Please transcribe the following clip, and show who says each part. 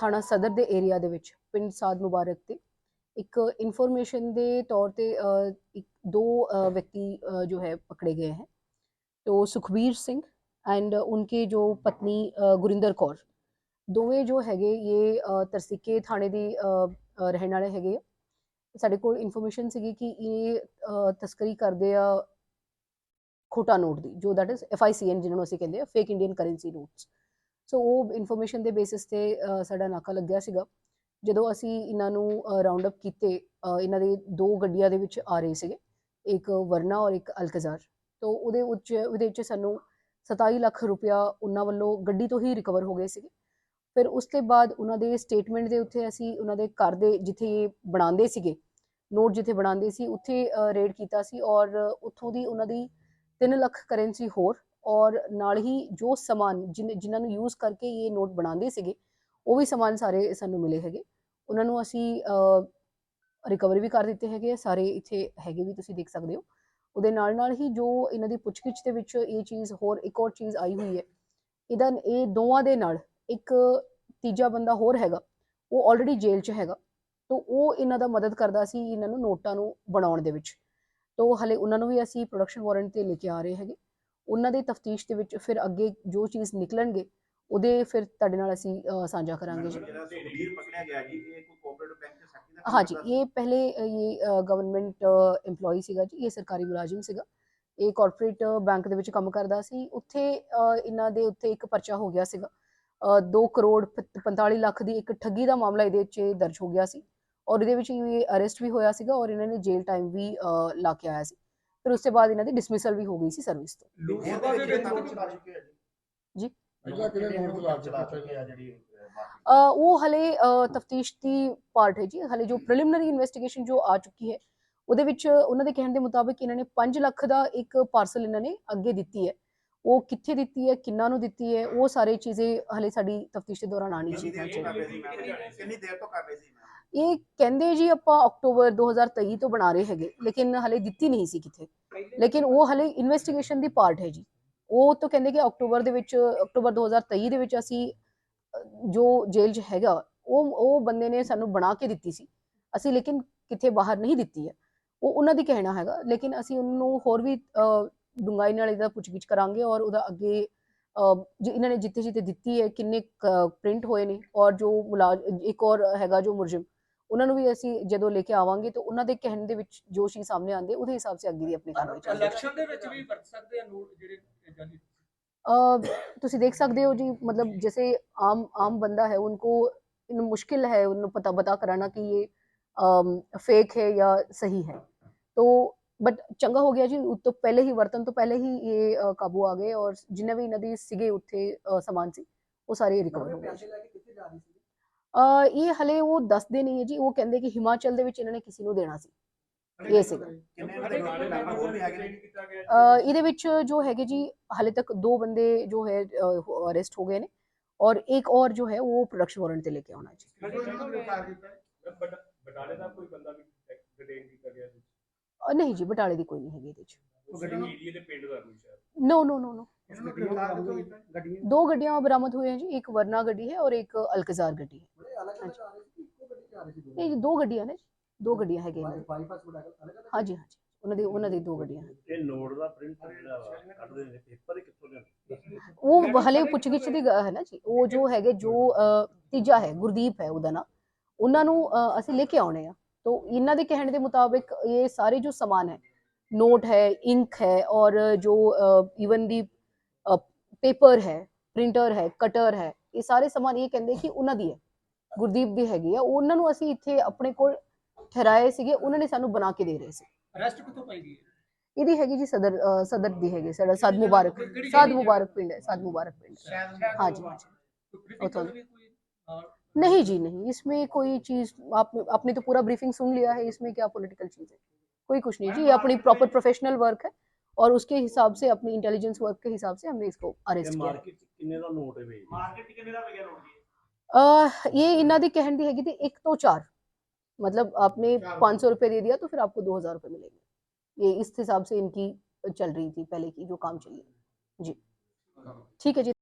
Speaker 1: ਥਾਣਾ ਸਦਰ ਦੇ ਏਰੀਆ ਦੇ ਵਿੱਚ ਪਿੰਡ ਸਾਦ ਮੁਬਾਰਕ ਤੇ ਇੱਕ ਇਨਫੋਰਮੇਸ਼ਨ ਦੇ ਤੌਰ ਤੇ ਅ, ਇੱਕ ਦੋ अ, व्यक्ति अ, जो है पकड़े गए हैं तो सुखबीर सिंह एंड उनके जो पत्नी अ, गुरिंदर कौर ਦੋਵੇਂ ਜੋ ਹੈਗੇ ਇਹ ਅ, ਤਰਸਿੱਕੇ ਥਾਣੇ ਦੀ ਅ, ਅ, ਰਹਿਣ ਵਾਲੇ ਹੈਗੇ ਆ ਸਾਡੇ ਕੋਲ ਇਨਫੋਰਮੇਸ਼ਨ ਸੀਗੀ ਕਿ ਇਹ ਅ, ਤਸਕਰੀ ਕਰਦੇ ਆ ਖੋਟਾ ਨੋਟ ਦੀ ਜੋ ਦੈਟ ਇਜ਼ ਐਫਆਈਸੀਐਨ ਜਿਹਨੂੰ ਅਸੀਂ ਕਹਿੰਦੇ ਆ fake Indian currency notes so ਉਹ ਇਨਫੋਰਮੇਸ਼ਨ ਦੇ ਬੇਸਿਸ ਤੇ ਸਾਡਾ ਨਾਕਾ ਲੱਗਿਆ ਸੀਗਾ। ਜਦੋਂ ਅਸੀਂ ਇਹਨਾਂ ਨੂੰ ਰਾਉਂਡ ਅਪ ਕੀਤੇ ਇਹਨਾਂ ਦੇ ਦੋ ਗੱਡੀਆਂ ਦੇ ਵਿੱਚ ਆ ਰਹੇ ਸੀਗੇ, ਇੱਕ ਵਰਨਾ ਔਰ ਇੱਕ ਅਲਕਜ਼ਾਰ। ਤੋਂ, ਉਹਦੇ ਉੱਚ, ਉਹਦੇ ਵਿੱਚ ਸਾਨੂੰ 27 ਲੱਖ ਰੁਪਇਆ ਉਹਨਾਂ ਵੱਲੋਂ ਗੱਡੀ ਤੋਂ ਹੀ ਰਿਕਵਰ ਹੋ ਗਏ ਸੀਗੇ। ਫਿਰ ਉਸ ਤੋਂ ਬਾਅਦ ਉਹਨਾਂ ਦੇ ਸਟੇਟਮੈਂਟ ਦੇ ਉੱਤੇ ਅਸੀਂ ਉਹਨਾਂ ਦੇ ਘਰ ਦੇ ਜਿੱਥੇ ਇਹ ਬਣਾਉਂਦੇ ਸੀਗੇ ਨੋਟ ਜਿੱਥੇ ਬਣਾਉਂਦੇ ਸੀ, ਉੱਥੇ ਰੇਡ ਕੀਤਾ ਸੀ ਔਰ ਉੱਥੋਂ ਦੀ ਉਹਨਾਂ ਦੀ 3 ਲੱਖ ਕਰੰਸੀ ਹੋਰ ਔਰ ਨਾਲ ਹੀ ਜੋ ਸਮਾਨ ਜਿਨ- ਜਿਨ੍ਹਾਂ ਨੂੰ ਯੂਜ਼ ਕਰਕੇ ਇਹ ਨੋਟ ਬਣਾਉਂਦੇ ਸੀਗੇ ਉਹ ਵੀ ਸਮਾਨ ਸਾਰੇ ਸਾਨੂੰ ਮਿਲੇ ਹੈਗੇ। ਉਹਨਾਂ ਨੂੰ ਅਸੀਂ ਰਿਕਵਰ ਵੀ ਕਰ ਦਿੱਤੇ ਹੈਗੇ ਆ, ਸਾਰੇ ਇੱਥੇ ਹੈਗੇ ਵੀ ਤੁਸੀਂ ਦੇਖ ਸਕਦੇ ਹੋ। ਉਹਦੇ ਨਾਲ ਨਾਲ ਹੀ ਜੋ ਇਹਨਾਂ ਦੀ ਪੁੱਛਗਿੱਛ ਦੇ ਵਿੱਚ ਇਹ ਚੀਜ਼ ਹੋਰ ਇੱਕ ਹੋਰ ਚੀਜ਼ ਆਈ ਹੋਈ ਹੈ। ਇਹਦਾ ਇਹ ਦੋਵਾਂ ਦੇ ਨਾਲ ਇੱਕ ਤੀਜਾ ਬੰਦਾ ਹੋਰ ਹੈਗਾ। ਉਹ ਆਲਰੇਡੀ ਜੇਲ੍ਹ 'ਚ ਹੈਗਾ। ਤਾਂ ਉਹ ਇਹਨਾਂ ਦਾ ਮਦਦ ਕਰਦਾ ਸੀ ਇਹਨਾਂ ਨੂੰ ਨੋਟਾਂ ਨੂੰ ਬਣਾਉਣ ਦੇ ਵਿੱਚ। ਤੋਂ ਹਲੇ ਉਹਨਾਂ ਨੂੰ ਵੀ ਅਸੀਂ ਪ੍ਰੋਡਕਸ਼ਨ ਵਾਰੰਟ ਤੇ ਲੈ ਕੇ ਆ ਰਹੇ ਹੈਗੇ। ਉਹਨਾਂ ਦੇ ਤਫਤੀਸ਼ ਦੇ ਵਿੱਚ ਫਿਰ ਅੱਗੇ ਜੋ ਚੀਜ਼ ਨਿਕਲਣਗੇ ਉਹਦੇ ਫਿਰ ਤੁਹਾਡੇ ਨਾਲ ਅਸੀਂ ਸਾਂਝਾ ਕਰਾਂਗੇ ਜੀ।
Speaker 2: ਹਾਂਜੀ ਇਹ
Speaker 1: ਪਹਿਲੇ ਇਹ ਗਵਰਨਮੈਂਟ EMPLOYE ਸੀਗਾ ਜੀ ਇਹ ਸਰਕਾਰੀ ਮੁਲਾਜ਼ਮ ਸੀਗਾ। ਇਹ ਕਾਰਪੋਰੇਟ ਬੈਂਕ ਦੇ ਵਿੱਚ ਕੰਮ ਕਰਦਾ ਸੀ। ਉੱਥੇ ਇਹਨਾਂ ਦੇ ਉੱਤੇ ਇੱਕ ਪਰਚਾ ਹੋ ਗਿਆ ਸੀਗਾ। 2 ਕਰੋੜ 45 ਲੱਖ ਦੀ ਇੱਕ ਠੱਗੀ ਦਾ ਮਾਮਲਾ ਇਹਦੇ ਵਿੱਚ ਦਰਜ ਹੋ ਗਿਆ ਸੀ। ਔਰ ਇਹਦੇ ਵਿੱਚ ਇਹ ਅਰੈਸਟ ਵੀ ਹੋਇਆ ਸੀਗਾ ਔਰ ਇਹਨਾਂ ਨੇ ਜੇਲ ਟਾਈਮ ਵੀ ਲਾ ਕੇ ਆਇਆ ਸੀ। ਫਿਰ ਉਸ ਤੋਂ ਬਾਅਦ ਇਹਨਾਂ ਦੀ ਡਿਸਮਿਸਲ ਵੀ ਹੋ ਗਈ ਸੀ ਸਰਵਿਸ ਤੋਂ।
Speaker 2: ਲੋਕਸਭਾ ਦੇ ਵਿੱਚ ਤੱਕ ਚਲਾ ਚੁੱਕੇ ਆ ਜੀ।
Speaker 3: ਕਿਹੜੇ ਚਲਾ ਚੁੱਕੇ
Speaker 2: ਆ ਜਿਹੜੀ
Speaker 1: ਉਹ ਹਲੇ ਤਫਤੀਸ਼ ਦੀ ਪਾਰਟ ਹੈ ਜੀ। ਹਲੇ ਜੋ ਪ੍ਰੀਲਿਮਿਨਰੀ ਇਨਵੈਸਟੀਗੇਸ਼ਨ ਜੋ ਆ ਚੁੱਕੀ ਹੈ ਉਹਦੇ ਵਿੱਚ ਉਹਨਾਂ ਦੇ ਕਹਿਣ ਦੇ ਮੁਤਾਬਕ ਇਹਨਾਂ ਨੇ 5 ਲੱਖ ਦਾ ਇੱਕ ਪਾਰਸਲ ਇਹਨਾਂ ਨੇ ਅੱਗੇ ਦਿੱਤੀ ਹੈ। ਉਹ ਕਿੱਥੇ ਦਿੱਤੀ ਹੈ ਕਿੰਨਾ ਨੂੰ ਦਿੱਤੀ ਹੈ ਉਹ ਸਾਰੇ ਚੀਜ਼ੇ ਹਲੇ ਸਾਡੀ ਤਫਤੀਸ਼ ਦੇ ਦੌਰਾਨ ਆਣੀ ਚਾਹੀਦੀ
Speaker 2: ਕਿੰਨੀ ਦੇਰ ਤੋਂ ਕਰ ਰਹੇ ਸੀ?
Speaker 1: ਇਹ ਕਹਿੰਦੇ ਜੀ ਆਪਾਂ ਅਕਤੂਬਰ 2023 ਤੋਂ ਬਣਾ ਰਹੇ ਹੈਗੇ ਲੇਕਿਨ ਹਲੇ ਦਿੱਤੀ ਨਹੀਂ ਸੀ ਕਿਥੇ ਲੇਕਿਨ ਉਹ ਹਲੇ ਇਨਵੈਸਟੀਗੇਸ਼ਨ ਦੀ ਪਾਰਟ ਹੈ ਜੀ। ਉਹ ਤਾਂ ਕਹਿੰਦੇ ਕਿ ਅਕਤੂਬਰ ਦੇ ਵਿੱਚ ਅਕਤੂਬਰ 2023 ਦੇ ਵਿੱਚ ਅਸੀਂ ਜੋ ਜੇਲ੍ਹ 'ਚ ਹੈਗਾ ਉਹ ਉਹ ਬੰਦੇ ਨੇ ਸਾਨੂੰ ਬਣਾ ਕੇ ਦਿੱਤੀ ਸੀ। ਅਸੀਂ ਲੇਕਿਨ ਕਿਥੇ ਬਾਹਰ ਨਹੀਂ ਦਿੱਤੀ ਹੈ। ਉਹ ਉਹਨਾਂ ਦੀ ਕਹਿਣਾ ਹੈਗਾ ਲੇਕਿਨ ਅਸੀਂ ਉਹਨੂੰ ਹੋਰ ਵੀ ਅ, ਡੂੰਘਾਈ ਨਾਲ ਇਹਦਾ ਪੁੱਛਗਿੱਛ ਕਰਾਂਗੇ ਔਰ ਉਹਦਾ ਅੱਗੇ ਅ, ਜੋ ਇਹਨਾਂ ਨੇ ਜਿੱਥੇ ਜਿੱਥੇ ਦਿੱਤੀ ਹੈ ਕਿੰਨੇ ਪ੍ਰਿੰਟ ਹੋਏ ਨੇ ਔਰ ਜੋ ਮੁਲਾਜ਼ਮ ਇੱਕ ਔਰ ਹੈਗਾ ਜੋ ਮੁਰਜਮ ਉਹਨਾਂ ਨੂੰ ਵੀ ਅਸੀਂ ਜਦੋਂ ਲੈ ਕੇ ਆਵਾਂਗੇ ਤਾਂ ਉਹਨਾਂ ਦੇ ਕਹਿਣ ਦੇ ਵਿੱਚ ਜੋ ਚੀਜ਼ ਸਾਹਮਣੇ ਆਉਂਦੀ ਹੈ, ਉਹਦੇ ਹਿਸਾਬ ਸੇ ਅੱਗੇ ਦੀ ਆਪਣੀ ਕਾਰਵਾਈ ਚੱਲੇਗੀ
Speaker 4: ਇਲੈਕਸ਼ਨ ਦੇ ਵਿੱਚ ਵੀ ਵਰਤ ਸਕਦੇ ਆ ਨੋਟ ਜਿਹੜੇ ਜਾਨੀ
Speaker 1: अ, ਤੁਸੀਂ ਦੇਖ ਸਕਦੇ ਹੋ ਜੀ मतलब जैसे आम आम बंदा है उनको इन मुश्किल है उन्हें पता बता कराना कि ये फेक है या सही है तो बट ਚੰਗਾ ਹੋ ਗਿਆ ਜੀ ਉਹ ਤੋਂ ਪਹਿਲੇ ਹੀ ਵਰਤਨ ਤੋਂ ਪਹਿਲੇ ਹੀ ਇਹ ਅ, ਕਾਬੂ ਆ ਗਏ ਔਰ ਜਿੰਨੇ ਵੀ ਇਹਨਾਂ ਦੀ ਸੀਗੇ ਉੱਥੇ ਅ, ਸਮਾਨ ਸੀ ਉਹ ਸਾਰੇ ਰਿਕਵਰ ਹੋ ਗਏ ਇਹ ਹਲੇ ਉਹ ਦੱਸਦੇ ਨਹੀਂ ਹੈ ਜੀ ਉਹ ਕਹਿੰਦੇ ਕਿ ਹਿਮਾਚਲ ਦੇ ਵਿੱਚ ਇਹਨਾਂ ਨੇ ਕਿਸੇ ਨੂੰ ਦੇਣਾ ਸੀ। ਇਹ ਸੀਗਾ। ਇਹਦੇ ਵਿੱਚ ਜੋ ਹੈਗੇ ਜੀ ਹਾਲੇ ਤੱਕ ਦੋ ਬੰਦੇ ਜੋ ਹੈ ਅਰੈਸਟ ਹੋ ਗਏ ਨੇ ਔਰ ਇੱਕ ਔਰ ਜੋ ਹੈ ਉਹ ਪ੍ਰੋਡਕਸ਼ਨ ਵਾਰੰਟ ਤੇ ਲੈ ਕੇ ਆਉਣਾ ਜੀ।
Speaker 4: ਬਟਾਲੇ ਦਾ ਕੋਈ ਬੰਦਾ ਵੀ ਡਿਟੇਨ ਕੀਤਾ ਗਿਆ ਸੀ
Speaker 1: ਅ, ਨਹੀਂ ਜੀ ਬਟਾਲੇ ਦੀ ਕੋਈ ਨਹੀਂ ਹੈਗੀ ਇਹਦੇ ਵਿੱਚ।
Speaker 4: ਉਹ ਏਰੀਆ ਦੇ ਪਿੰਡ ਦਾ ਕੋਈ ਸ਼ਾਇਦ।
Speaker 1: ਨੋ ਨੋ ਨੋ ਨੋ ਦੋ ਗੱਡੀਆਂ ਬਰਾਮਦ ਹੋਈਆਂ ਜੀ ਇੱਕ ਵਰਨਾ ਗੱਡੀ ਹੈ ਔਰ ਇੱਕ ਅਲਕਜ਼ਾਰ ਗੱਡੀ ਹੈ।
Speaker 3: ਬੜੇ ਅਲੱਗ ਅਲੱਗ ਆ ਰਹੇ ਸੀ ਇੱਕੋ ਗੱਡੀ 'ਚ ਆ ਰਹੇ ਸੀ
Speaker 1: ਇਹ ਜੀ ਦੋ ਗੱਡੀਆਂ ਨੇ ਦੋ ਗੱਡੀਆਂ ਹੈਗੀਆਂ
Speaker 3: ਅਲੱਗ
Speaker 1: ਹਾਂਜੀ ਹਾਂਜੀ। ਉਹਨਾਂ ਦੀ ਉਹਨਾਂ ਦੀ ਦੋ ਗੱਡੀਆਂ ਹਨ
Speaker 5: ਇਹ ਨੋਟ ਦਾ ਪ੍ਰਿੰਟ ਜਿਹੜਾ ਵਾ ਕੱਢਦੇ ਨੇ ਪੇਪਰ ਹੀ ਕਿੱਥੋਂ ਲਿਆਉਂਦੇ?
Speaker 1: ਉਹ ਹਲੇ ਪੁੱਛਗਿੱਛ ਦੀ ਗ- ਹੈ ਨਾ ਜੀ। ਉਹ ਜੋ ਹੈਗੇ ਜੋ ਤੀਜਾ ਹੈ ਗੁਰਦੀਪ ਹੈ ਉਹਦਾ ਨਾਂ। ਉਹਨਾਂ ਨੂੰ ਅਸੀਂ ਲੈ ਕੇ ਆਉਣੇ ਆ। तो ਇਹਨਾਂ ਦੇ ਕਹਿਣ ਦੇ ਮੁਤਾਬਿਕ ਇਹ ਸਾਰੇ ਜੋ ਸਮਾਨ ਹੈ ਨੋਟ ਹੈ ਇੰਕ ਹੈ ਔਰ ਜੋ ਇਵਨ ਦੀ ਪੇਪਰ ਹੈ ਪ੍ਰਿੰਟਰ ਹੈ ਕਟਰ ਹੈ ਇਹ ਸਾਰੇ ਸਮਾਨ ਇਹ ਕਹਿੰਦੇ ਕਿ ਉਹਨਾਂ ਦੀ ਹੈ। ਗੁਰਦੀਪ ਦੀ ਹੈਗੀ ਆ ਉਹਨਾਂ ਨੂੰ ਅਸੀਂ ਇੱਥੇ ਆਪਣੇ ਕੋਲ ਠਹਿਰਾਏ ਸੀਗੇ ਉਹਨਾਂ ਨੇ ਸਾਨੂੰ ਬਣਾ ਕੇ ਦੇ ਰਹੇ ਸੀ
Speaker 4: ਅਰੈਸਟ ਕਿੱਥੋਂ ਪਾਈ ਗਈ ਹੈ?
Speaker 1: ਇਹਦੀ ਹੈਗੀ ਜੀ ਸਦਰ ਅ, ਸਦਰ ਦੀ ਹੈਗੀ ਸਾਡਾ ਸਾਦ ਮੁਬਾਰਕ
Speaker 4: ਕਿਹੜੀ
Speaker 1: ਸਾਦ
Speaker 4: ਜਗ੍ਹਾ?
Speaker 1: ਮੁਬਾਰਕ ਪਿੰਡ ਹੈ ਸਾਦ ਮੁਬਾਰਕ ਪਿੰਡ ਹੈ। हाँ जी हाँ जी
Speaker 4: ਕੋਈ briefing
Speaker 1: ਉੱਥੋਂ
Speaker 4: ਚੱਲ ਰਹੀ ਹੈ ਕੋਈ ਨਾਲ?
Speaker 1: नहीं जी नहीं इसमें कोई चीज आपने आपने तो पूरा ब्रीफिंग सुन लिया है इसमें क्या पॉलिटिकल चीज है कोई कुछ नहीं जी ये अपनी प्रॉपर प्रोफेशनल वर्क है और उसके हिसाब से अपनी इंटेलिजेंस वर्क के हिसाब से हमने इसको अरेस्ट
Speaker 5: ਇਹ
Speaker 1: किया है।
Speaker 5: ਮਾਰਕੀਟ ਚ ਕਿੰਨੇ ਦਾ ਨੋਟ ਹੈ ਵੇ
Speaker 2: ਮਾਰਕੀਟ 'ਚ ਕਿੰਨੇ ਦਾ ਵਿਕਿਆ ਨੋਟ ਜੀ
Speaker 1: अह, ये इन्ना दी कहन दी हैगी एक तो चार। मतलब आपने पाँच सौ रुपये दे दिया तो फिर आपको दो हज़ार रुपये मिलेंगे। ये इस हिसाब से इनकी चल रही थी पहले की जो काम चल चाहिए जी। ठीक है जी।